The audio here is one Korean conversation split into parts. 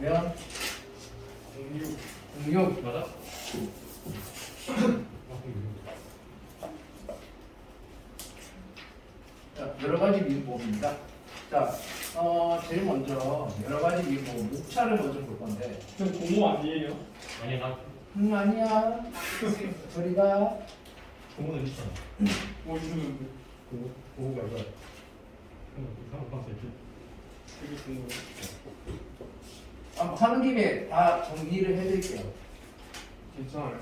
그러면 공유 06 맞아? 자, 여러 가지 미분법입니다. 자, 어, 제일 먼저 여러 가지 미분법 목차를 먼저 볼 건데. 저 공모 아니에요? 아니야 나. 음 아니야. 저리가. 공부는 있잖아. 뭐 있는데 공부 공부 한번 봤을 때 되게 공모 아, 하는 김에 다 정리를 해드릴게요. 괜찮아요.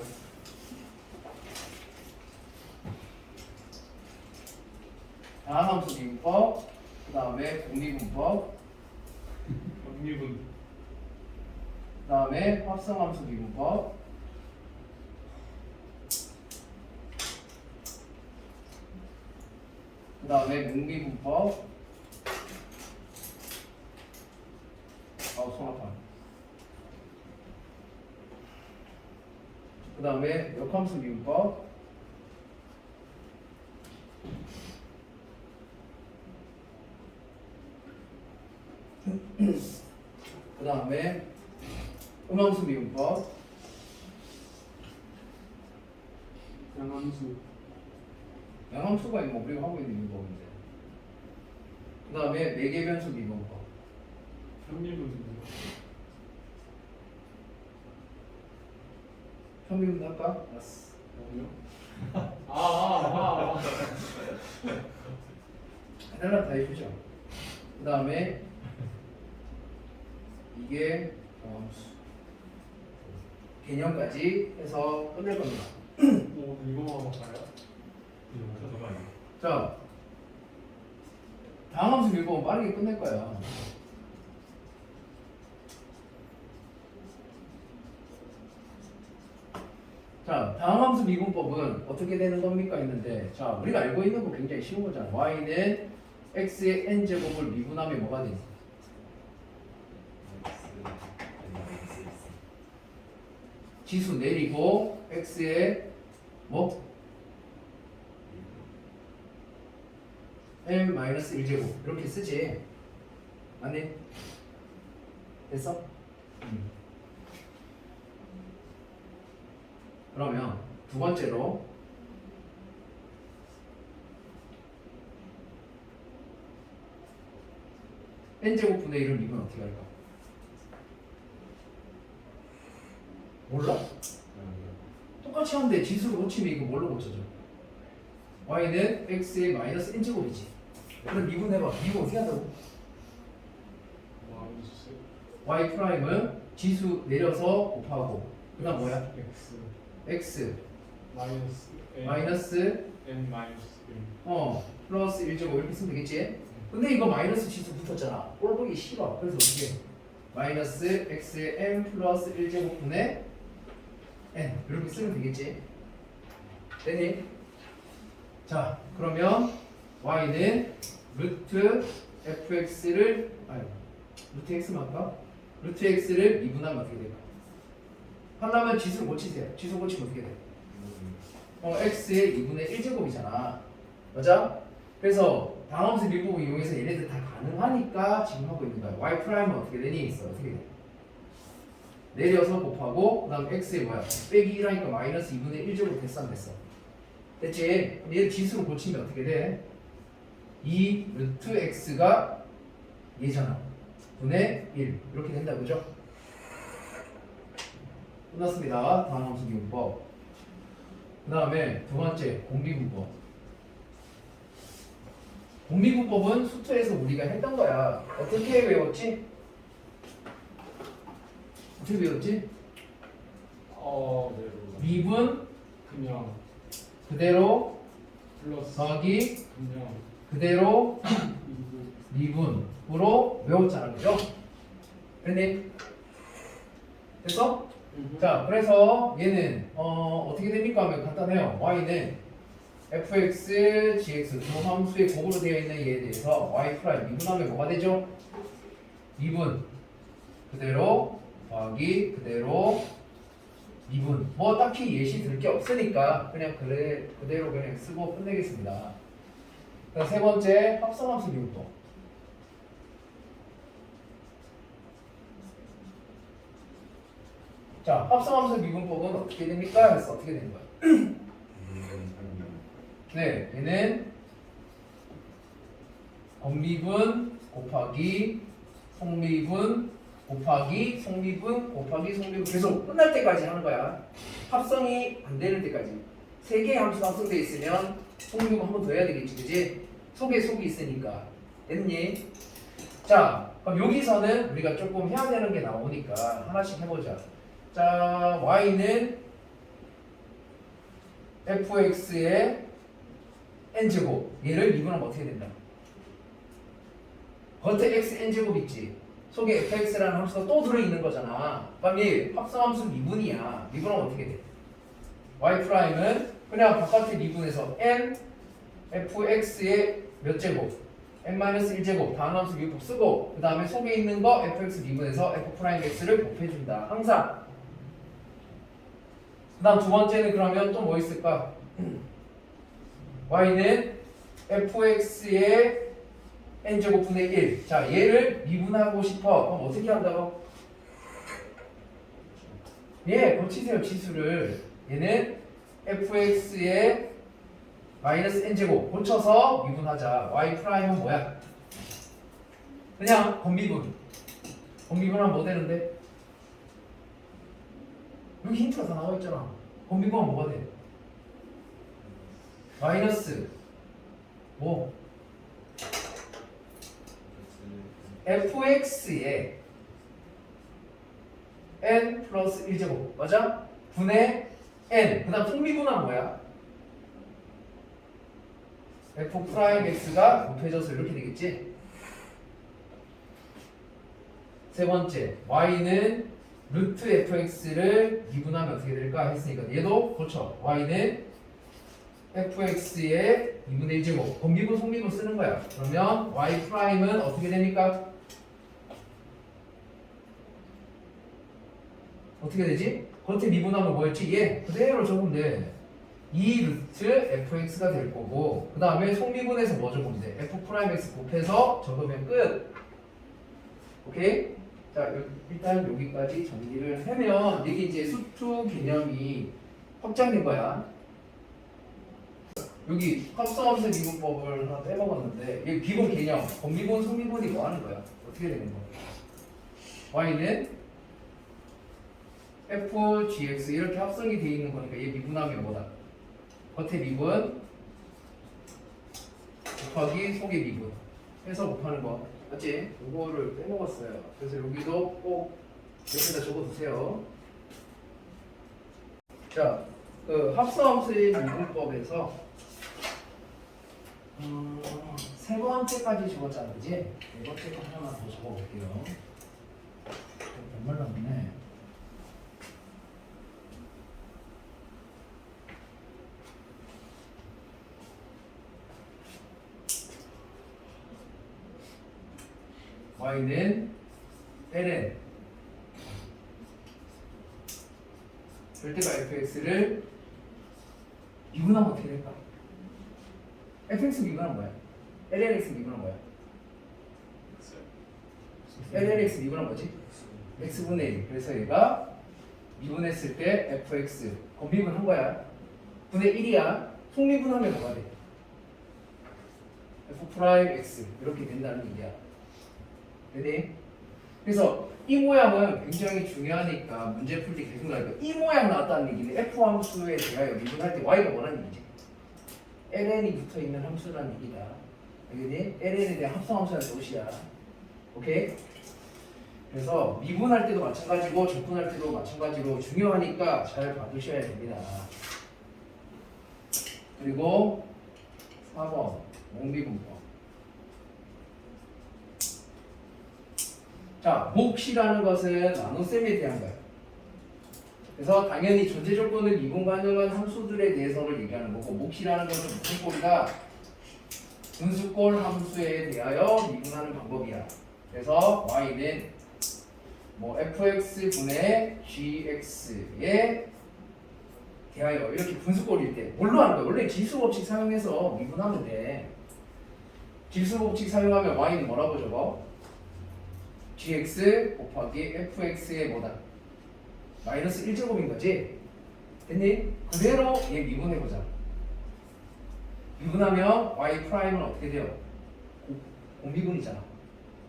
다함수 미분법, 그 다음에 공미분법, 언니분 그 다음에 합성함수 미분법, 그 다음에 문미분법, 아우 손 아파. 그 다음에 역함수 미분법, 그 다음에 음함수 미분법, 양함수 양함수가 뭐 우리가 하고 있는 미분법인데. 그 다음에 매개 변수 미분법. 현미 분 현미분 할까? 알았어. 뭐요? 아아 아 하나만 다 해주죠. 그 다음에 이게 정함수. 개념까지 해서 끝낼 겁니다. 뭐 이거만 아니야 자, 다음 함수 미분법 빠르게 끝낼 거야. 자, 다음 함수 미분법은 어떻게 되는 겁니까 했는데, 자, 우리가 알고 있는 거 굉장히 쉬운 거잖아. y는 x의 n 제곱을 미분하면 뭐가 되니? 지수 내리고 x의 뭐? m 마이너스 1제곱 이렇게 쓰지 아니 됐어? 음. 그러면 두 번째로 n제곱 분의 1을 미분 어떻게 할까? 몰라? 똑같이 하는데 지수로 고치면 이거 뭘로 고쳐져? y는 x의 마이너스 n제곱이지 그럼 미분해봐 미분 어떻게 한다고? y 프라임은 지수 내려서 곱하고 그 다음 뭐야? x x 마이너스 n 마이너스 n 마이너스 1 어 플러스 1제곱 이렇게 쓰면 되겠지? 근데 이거 마이너스 지수 붙었잖아 꼴 보기 싫어 그래서 어떻게 해? 마이너스 x의 n 플러스 1제곱 분의 n 이렇게 쓰면 되겠지? 되니? 자 그러면 y는 루트 fx를 아니 루트 x만 할까? 루트 x를 미분하면 어떻게 될까? 하려면 지수를 고치세요 지수 고치면 어떻게 돼? 어, x의 2분의 1제곱이잖아. 맞아? 그래서 방함수 미분을 이용해서 얘네들 다 가능하니까 지금 하고 있는 거야. y 프라임은 어떻게 되니? 있어. 어떻게 돼? 내려서 곱하고 그 다음 x의 뭐야? 빼기 1하니까 마이너스 2분의 1제곱 됐어 안 됐어? 됐지? 얘를 지수로 고치면 어떻게 돼? 2 루트 x가 얘잖아. 분의 1 이렇게 된다 그죠? 끝났습니다. 다음 함수 미분법. 그 다음에 두 번째 공비분법. 공비분법은 수트에서 우리가 했던 거야. 어떻게 외웠지? 어떻게 외웠지? 어 네. 미분 그냥 그대로 플러스 더하기 그냥 그대로 미분으로 외웠잖아. 그죠? 됐니? 됐어? 자, 그래서 얘는 어, 어떻게 됩니까 하면 간단해요. y는 fx, gx 두 함수의 곱으로 되어 있는 얘에 대해서 y 프라임 미분하면 뭐가 되죠? 미분 그대로 더하기 그대로 미분 뭐 딱히 예시 들 게 없으니까 그냥 그래 그대로 그냥 쓰고 끝내겠습니다. 세 번째 합성함수 미분법. 자, 합성함수 미분법은 어떻게 됩니까? 그래서 어떻게 되는 거야? 네, 얘는 건미분 곱하기 속미분 곱하기 속미분 곱하기 속미분 계속 끝날 때까지 하는 거야. 합성이 안 되는 때까지. 세 개의 함수가 합성돼 있으면 속미분 한 번 더 해야 되겠지, 그지? 속에 속이 있으니까. 됐니? 자, 그럼 여기서는 우리가 조금 해야 되는 게 나오니까 하나씩 해보자. 자, y는 fx의 n제곱. 얘를 미분하면 어떻게 된다? 겉에 x n제곱 있지? 속에 fx라는 함수가 또 들어있는 거잖아. 그럼 얘 합성함수 미분이야. 미분하면 어떻게 돼? y 프라임은 그냥 바깥에 미분해서 n fx의 몇 제곱? n-1제곱. 다음함수 미분법 쓰고 그 다음에 속에 있는 거 fx 미분해서 f 프라임 x를 곱해준다. 항상 그 다음 두 번째는 그러면 또 뭐 있을까? y는 fx의 n제곱분의 1. 자, 얘를 미분하고 싶어. 그럼 어떻게 한다고? 예, 고치세요, 지수를. 얘는 fx의 마이너스 n제곱 고쳐서 미분하자. y 프라임은 뭐야? 그냥 건미분. 건미분하면 뭐 되는데? 여기 힌트가 다 나와 있잖아. 건미분하면 뭐가 돼? 마이너스 뭐 fx의 n 플러스 1제곱 맞아? 분의 n 그 다음 속미분은 뭐야? f 프라임 x가 곱해져서 이렇게 되겠지? 세 번째 y는 루트 fx를 미분하면 어떻게 될까 했으니까 얘도 그렇죠 y는 fx의 2분의 1제곱 건미분 속미분 쓰는 거야 그러면 y 프라임은 어떻게 됩니까? 어떻게 되지? 겉에 미분하면 뭐였지? 얘 그대로 적으면 돼 2 루트 fx가 될 거고 그 다음에 속미분에서 뭐 적으면 돼? f 프라임 x 곱해서 적으면 끝 오케이? 자 요- 일단 여기까지 정리를 하면 이게 이제 수투 개념이 확장된 거야 여기 합성함수 미분법을 하나 빼먹었는데 이 기본 개념 건미분 속미분이 뭐 하는 거야? 어떻게 되는 거야? y는 fgx 이렇게 합성이 돼 있는 거니까 얘 미분하면 뭐다? 겉에 미분 곱하기 속의 미분 해서 곱하는 거 맞지? 이거를 빼먹었어요 그래서 여기도 꼭 옆에다 적어두세요 자, 그 합성함수의 미분법에서 음, 세 번째까지 적었잖아, 그지? 네 번째 거 하나만 더 적어볼게요. 정말 남네. Y는 ln 절대가 fx를 미분하면 어떻게 될까? fx 미분은 뭐야? lnx 미분은 뭐야? lnx 미분은 뭐지? x분의 1 그래서 얘가 미분했을 때 fx 건미분 한 거야 분의 1이야 속미분하면 뭐가 돼? f 프라임 x 이렇게 된다는 얘기야 되니? 그래서 이 모양은 굉장히 중요하니까 문제 풀 때 계속 나니까 이 모양 나왔다는 얘기는 f 함수에 대하여 미분할 때 y가 뭐라는 얘기지? ln이 붙어 있는 함수라는 얘기다. 알겠니? ln에 대한 합성함수라는 뜻이야. 오케이? 그래서 미분할 때도 마찬가지고 적분할 때도 마찬가지로 중요하니까 잘 봐두셔야 됩니다. 그리고 4번 몽비분법. 자, 몫이라는 것은 나눗셈에 대한 거야. 그래서 당연히 존재 조건을 미분 가능한 함수들에 대해서를 얘기하는 거고 몫이라는 것은 무슨 꼴이다? 분수꼴 함수에 대하여 미분하는 방법이야. 그래서 y는 뭐 fx 분의 gx에 대하여 이렇게 분수꼴일 때 뭘로 하는 거야? 원래 지수 법칙 사용해서 미분하면 돼. 지수 법칙 사용하면 y는 뭐라고 적어? Gx 곱하기 fx의 뭐다? 마이너스 1제곱인 거지? 됐니? 그대로 얘 미분해보자. 미분하면 y 프라임은 어떻게 돼요? 고- 공미분이잖아.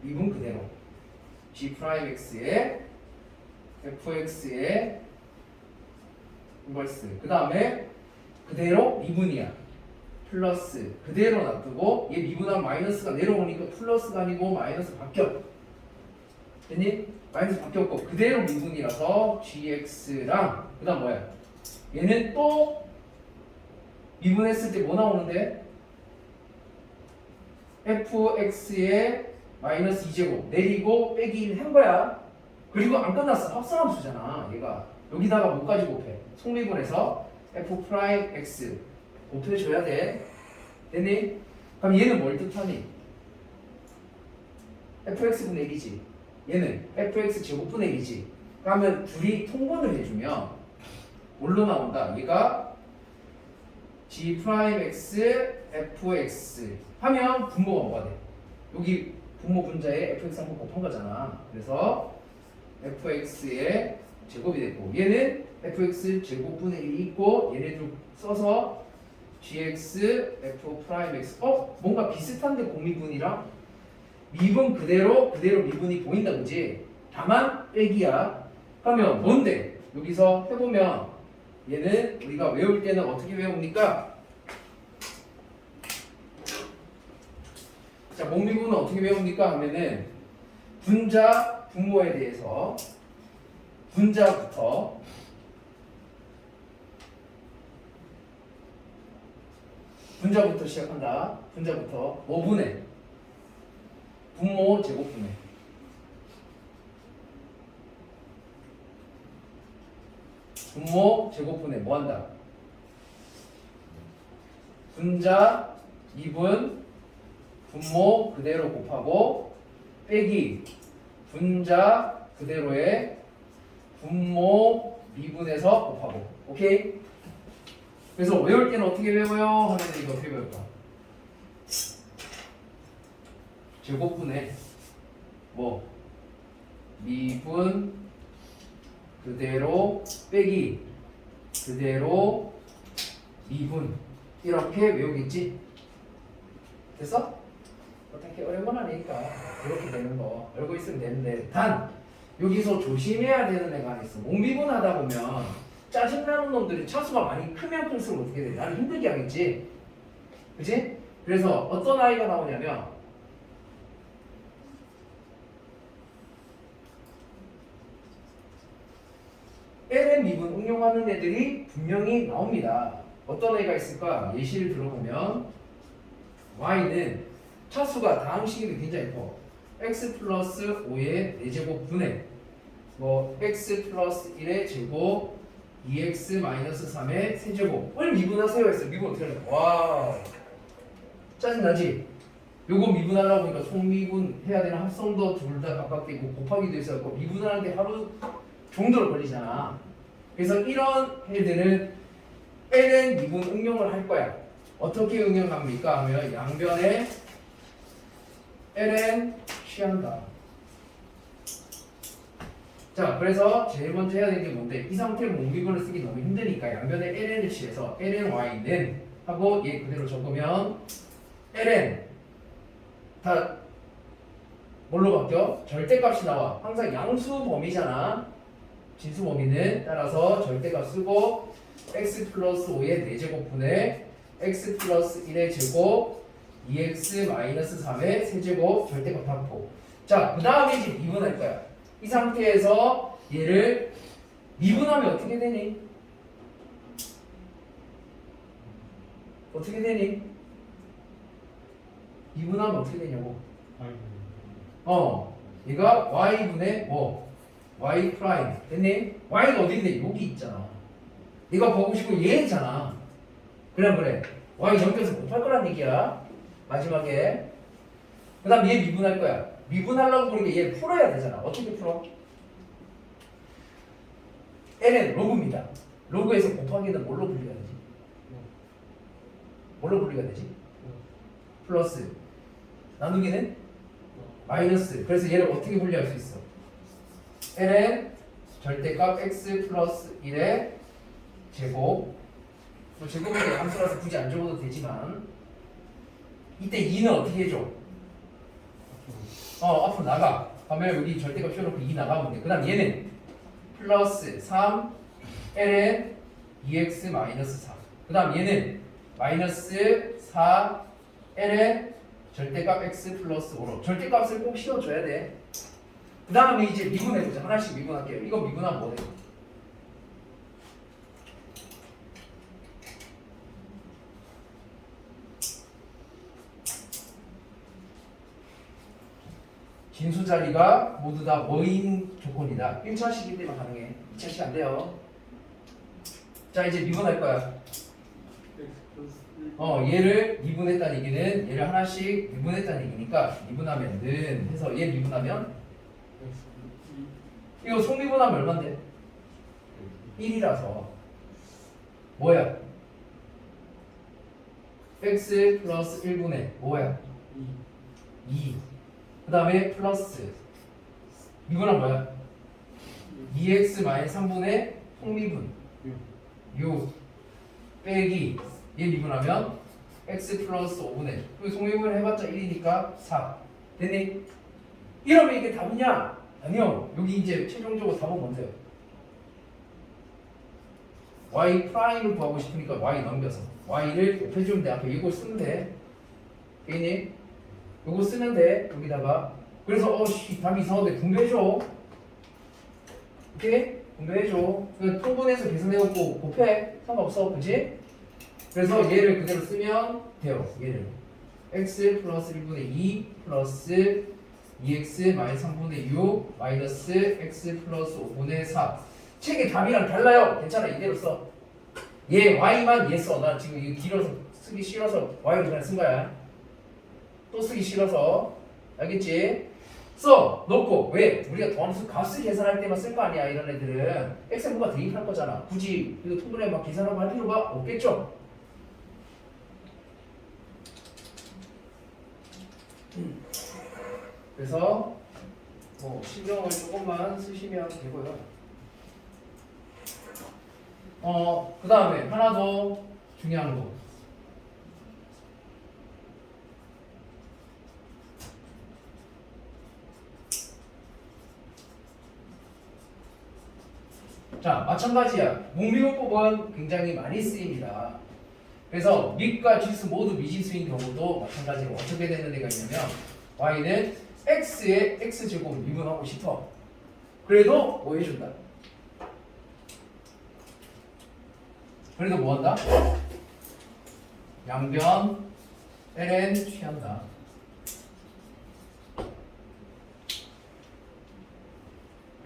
미분 그대로. g 프라임 x에 fx에 인버스 그 다음에 그대로 미분이야. 플러스 그대로 놔두고 얘 미분하면 마이너스가 내려오니까 플러스가 아니고 마이너스 바뀌어 됐니? 마이너스 바뀌었고 그대로 미분이라서 gx랑 그 다음 뭐야? 얘는 또 미분했을 때 뭐 나오는데? fx에 마이너스 2제곱 내리고 빼기 1한 거야. 그리고 안 끝났어. 합성함수잖아 얘가. 여기다가 뭐까지 곱해? 속미분해서 f 프라임 x 곱해줘야 돼. 됐니? 그럼 얘는 뭘 뜻하니? fx분의 1이지 얘는 fx 제곱분의 1이지 그러면 둘이 통분을 해주면 뭘로 나온다? 얘가 g 프라임 x fx 하면 분모가 뭐가 돼? 여기 분모 분자에 fx 한번 곱한 거잖아 그래서 fx의 제곱이 됐고 얘는 fx 제곱분의 1이 있고 얘네들 써서 gx f 프라임 x 어? 뭔가 비슷한데 공미분이랑 미분 그대로 그대로 미분이 보인다 그지? 다만 빼기야 하면 뭔데? 여기서 해보면 얘는 우리가 외울 때는 어떻게 외웁니까? 자, 목미분은 어떻게 외웁니까? 하면은 분자 분모에 대해서 분자부터 분자부터 시작한다. 분자부터 5분의 분모 제곱분의 분모 제곱분의 뭐 한다? 분자 2분 분모 그대로 곱하고 빼기 분자 그대로의 분모 미분에서 곱하고 오케이? 그래서 외울 때는 어떻게 외워요? 하면 이거 어떻게 외울까? 제곱분의 뭐 미분 그대로 빼기 그대로 미분 이렇게 외우겠지? 됐어? 어떻게 어려운 건 아니니까 그렇게 되는 거 알고 있으면 되는데 단 여기서 조심해야 되는 애가 있어 몽비분 하다 보면 짜증나는 놈들이 차수가 많이 크면 클수록 어떻게 돼? 나는 힘들게 하겠지 그지? 그래서 어떤 아이가 나오냐면 미분 응용하는 애들이 분명히 나옵니다 어떤 애가 있을까? 예시를 들어보면 y는 차수가 식이 굉장히 커. x 플러스 5의 4제곱 분의 뭐 x 플러스 1의 제곱 2x 마이너스 3의 세제곱을 미분하세요 했어. 미분 어떻게 하냐? 와 짜증나지? 요거 미분하려고 보니까 총미분 해야 되는 합성도 둘다 각각 되고 곱하기도 있어갖고 미분하는데 하루 정도로 걸리잖아. 그래서 이런 애들은 ln 미분 응용을 할 거야. 어떻게 응용합니까? 하면 양변에 ln 취한다. 자, 그래서 제일 먼저 해야 되는 게 뭔데? 이 상태로 몽비분을 쓰기 너무 힘드니까 양변에 ln을 취해서 lny는 하고 얘 그대로 적으면 ln 다 뭘로 바뀌어? 절대값이 나와. 항상 양수 범위잖아. 진수 범위는 따라서 절대값 쓰고 x 플러스 5의 4제곱분의 x 플러스 1의 제곱 2x 마이너스 3의 세제곱 절대값 받고 자그 다음에 이제 미분할 거야. 이 상태에서 얘를 미분하면 어떻게 되니? 어떻게 되니? 미분하면 어떻게 되냐고. 어 얘가 y분의 뭐 y 프라임 됐니? y가 어디 있는데? 여기 있잖아. 네가 보고 싶은 얘잖아. 그래 그래? Y 넘겨서 곱할 거란 얘기야. 마지막에. 그 다음 얘 미분할 거야. 미분하려고 그러니까 얘 풀어야 되잖아. 어떻게 풀어? l은 로그입니다. 로그에서 곱하기는 뭘로 분리가 되지? 뭘로 분리가 되지? 플러스. 나누기는 마이너스. 그래서 얘를 어떻게 분리할 수 있어? Ln 절대값 x 플러스 1의 제곱. 뭐 제곱이 함수라서 굳이 안 적어도 되지만 이때 2는 어떻게 해줘? 어 앞으로 나가. 그러면 여기 절대값 씌워놓고 2 나가면 돼그 다음 얘는 플러스 3 ln 2x 마이너스 4 그 다음 얘는 마이너스 4 ln 절대값 x 플러스 5로. 절대값을 꼭 씌워줘야 돼. 그 다음에 이제 미분해보자. 하나씩 미분할게요. 이거 미분하면 뭐 돼? 진수 자리가 모두 다 뭐인 조건이다. 1차식일 때만 가능해. 2차식 안 돼요. 자 이제 미분할 거야. X 플러스 1어 얘를 미분했다는 얘기는 얘를 하나씩 미분했다는 얘기니까 미분하면은 해서 얘 미분하면 이거 속미분하면 얼만데? 1이라서 뭐야? x 플러스 1분의 뭐야? 2 2. 그 다음에 플러스 미분은 뭐야? 2x 마이너스 3분의 속미분 6 빼기 얘 미분하면 x 플러스 5분의 그 속미분 해봤자 1이니까 4 됐니? 이러면 이게 답이냐? 아니요 여기 이제 최종적으로 답은 뭔데요? y 프라임을 구하고 싶으니까 y 넘겨서 y를 곱해주면 돼. 앞에 이거 쓰면 돼. 괜히? 이거 돼. 여기다가. 그래서 어씨 답이 이상한데 분배해줘. 오케이? 분배해줘. 그 통분해서 계산해놓고 곱해. 상관없어. 그지? 그래서 얘를 그대로 쓰면 돼요. 얘를. X 플러스 1분의 2 플러스 2x 마이너스 3분의 6 마이너스 x 플러스 5분의 4 책의 답이랑 달라요. 괜찮아. 이대로 써얘 y만 얘 써. 나 지금 이거 길어서 쓰기 싫어서 y로 그냥 쓴 거야. 또 쓰기 싫어서. 알겠지? 써. 놓고. 왜? 우리가 더함수 값을 계산할 때만 쓸 거 아니야 이런 애들은. x분과 대입할 거잖아. 굳이 이거 통분해 막 계산하고 할 필요가 없겠죠? 그래서 뭐 신경을 조금만 쓰시면 되고요. 어, 그 다음에 하나 더 중요한 거. 자, 마찬가지야. 목미분법은 굉장히 많이 쓰입니다. 그래서 밑과 지수 모두 미지수인 경우도 마찬가지로 어떻게 되는 애가 있냐면 y는 x의 x제곱 미분하고 싶어. 그래도 뭐 해준다? 그래도 뭐 한다? 양변 ln 취한다.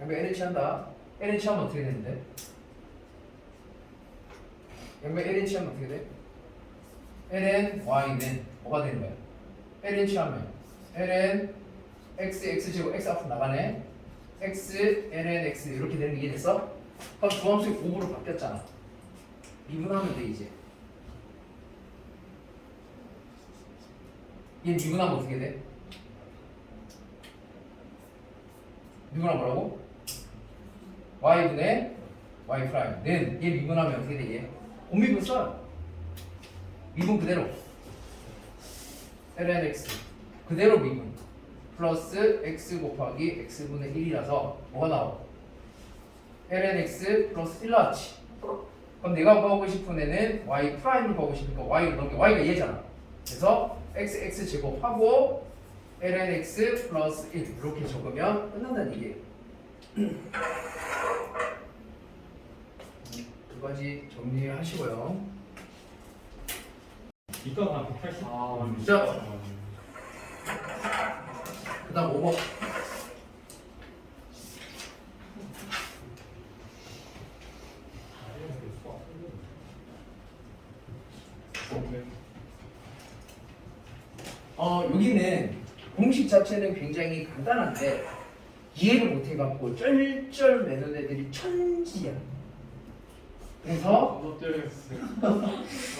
양변 ln 취한다. ln 취하면 어떻게 되는데? 양변 ln 취하면 어떻게 돼? ln y는 뭐가 되는 거야? ln 취하면 ln x x 제곱 x 앞으로 나가네. x ln x 이렇게 되는 게 이해됐어? 그럼 주함수의 곱으로 바뀌었잖아. 미분하면 돼 이제. 얘 미분하면 어떻게 돼? 미분하면 뭐라고? y분의 y 프라임는 얘 미분하면 어떻게 돼 얘? 곱미분 써요. 미분 그대로. ln x 그대로 미분. 플러스 x 곱하기 x분의 1이라서 뭐가 나와? ln x 플러스 1 나왔지. 그럼 내가 구하고 싶은 애는 y 프라임을 구하고 싶으니까 y를 넘겨 y가 얘잖아. 그래서 x x 제곱하고 ln x 플러스 1 이렇게 적으면 끝난다는 얘기예요. 두 가지 정리하시고요. 이따가 한 180. 아, 자. 그 다음 5번. 어 여기는 공식 자체는 굉장히 간단한데 이해를 못 해갖고 쩔쩔 매는 애들이 천지야. 그래서.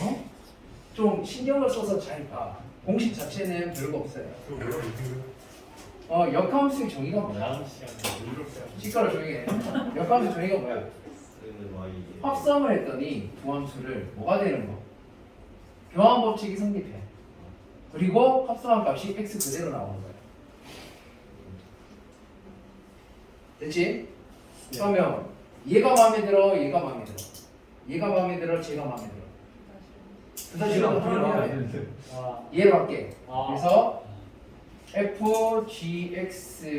어? 좀 신경을 써서 잘 봐. 공식 자체는 별거 없어요. 어 역함수의 정의가 뭐야? 시가로 조용히 해 역함수 정의가 뭐야? Y 합성을 했더니 두 함수를 뭐가 되는 거? 교환 법칙이 성립해. 그리고 합성한 값이 x 그대로 나오는 거야. 됐지? 그러면 얘가 마음에 들어 얘가 마음에 들어? 얘가 마음에 들어 쟤가 마음에 들어? 그래서 지금 해 아, 얘를 할게. 아. 그래서 fgx가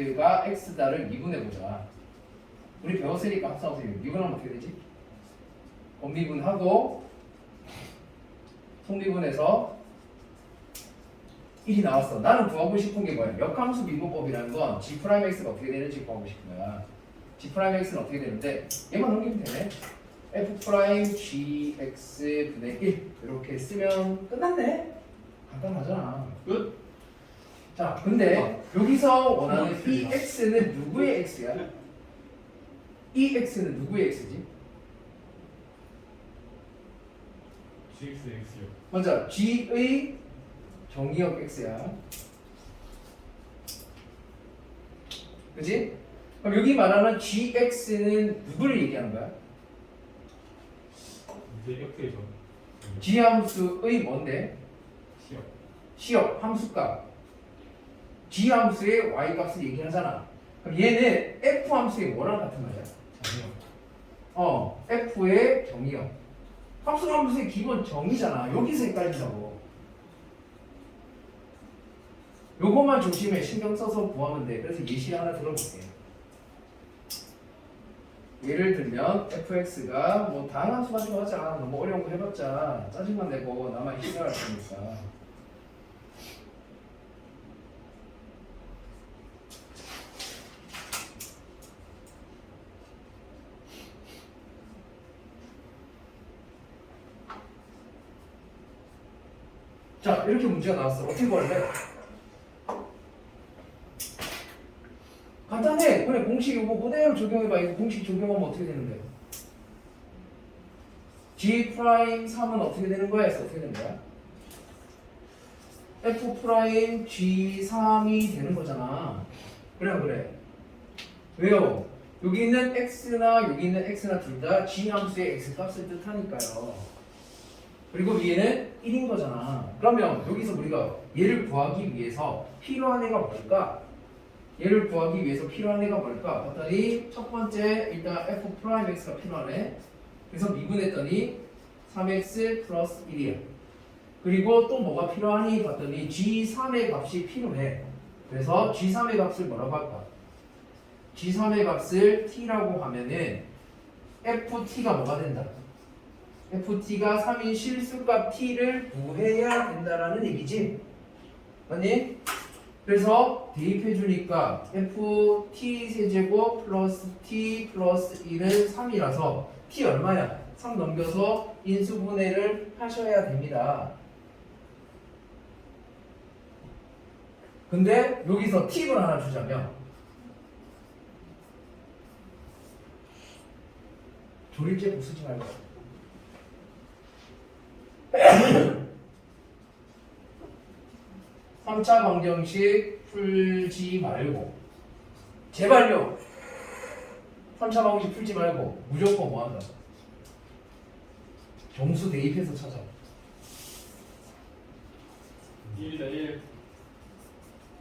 x다를 미분해보자. 우리 배웠으니까 합성하세요 미분하면 어떻게 되지? 범미분하고 속미분해서 1이 나왔어. 나는 구하고 싶은 게 뭐야? 역함수 미분법이라는 건 g'x가 어떻게 되는지 구하고 싶은 거야. G'x는 어떻게 되는데? 얘만 넘기면 되네. F'gx 분의 1 이렇게 쓰면 끝났네. 간단하잖아. 끝? 자, 근데 여기서 원하는 이 x는 누구의 x야? 이 x는 누구의 x지? GX X요. 먼저 g의 정의역 x야. 그지? 그럼 여기 말하는 gx는 누구를 얘기하는 거야? 이제 이렇게죠. g 함수의 뭔데? 시험. 시역 함수값. G 함수의 y 값을 얘기하잖아. 그럼 얘는 f 함수의 뭐랑 같은 말이야? 잠시만. 어, F의 정의요. 함수 함수의 기본 정의잖아. 여기서 헷갈린다고. 요것만 중심에 신경 써서 구하면 돼. 그래서 예시 하나 들어볼게. 예를 들면 fx가 뭐 다양한 수 가지고 하자. 너무 어려운 거 해봤자 짜증만 내고 나만 싫어할 거니까. 자 이렇게 문제가 나왔어. 어떻게 구할래? 간단해. 그래 공식 이거 그대로 적용해봐. 이거 공식 적용하면 어떻게 되는데? g 프라임 3은 어떻게 되는 거야? 해서 어떻게 되는 거야? f 프라임 g 3이 되는 거잖아. 그래 안 그래? 왜요? 여기 있는 x나 여기 있는 x나 둘 다 g 함수의 x 값을 뜻하니까요. 그리고 위에는 1인 거잖아. 그러면 여기서 우리가 얘를 구하기 위해서 필요한 애가 뭘까? 얘를 구하기 위해서 필요한 애가 뭘까? 봤더니 첫 번째 일단 f 프라임 x가 필요하네. 그래서 미분했더니 3x 플러스 1이야. 그리고 또 뭐가 필요하니? 봤더니 g3의 값이 필요해. 그래서 g3의 값을 뭐라고 할까? g3의 값을 t라고 하면은 ft가 뭐가 된다? Ft가 3인 실수값 t를 구해야 된다라는 얘기지. 맞니? 그래서 대입해 주니까 ft 세제곱 플러스 t 플러스 1은 3이라서 t 얼마야? 3 넘겨서 인수분해를 하셔야 됩니다. 근데 여기서 팁을 하나 주자면 조립제 쓰지 말고 3차 방정식 풀지 말고. 제발요. 3차 방정식 풀지 말고 무조건 뭐 한다? 정수 대입해서 찾아. 1이다 1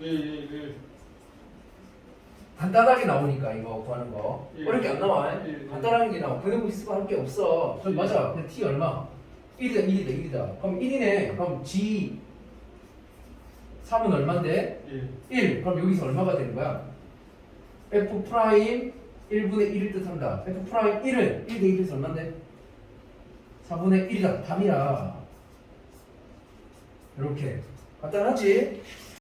1 1 1 간단하게 나오니까 이거 구하는 거. 예. 어렵게 안 나와. 예. 간단한 게 나와. 보내고 있을 할게 없어. 맞아. 근데 t 얼마? 1이다 1이다 1이다 그럼 1이네 그럼 g 3은 얼만데? 1 1 그럼 여기서 얼마가 되는 거야? f 프라임 1분의 1을 뜻한다 f 프라임 1은 1 대입해서 얼만데? 4분의 1이다 답이야 이렇게 간단하지?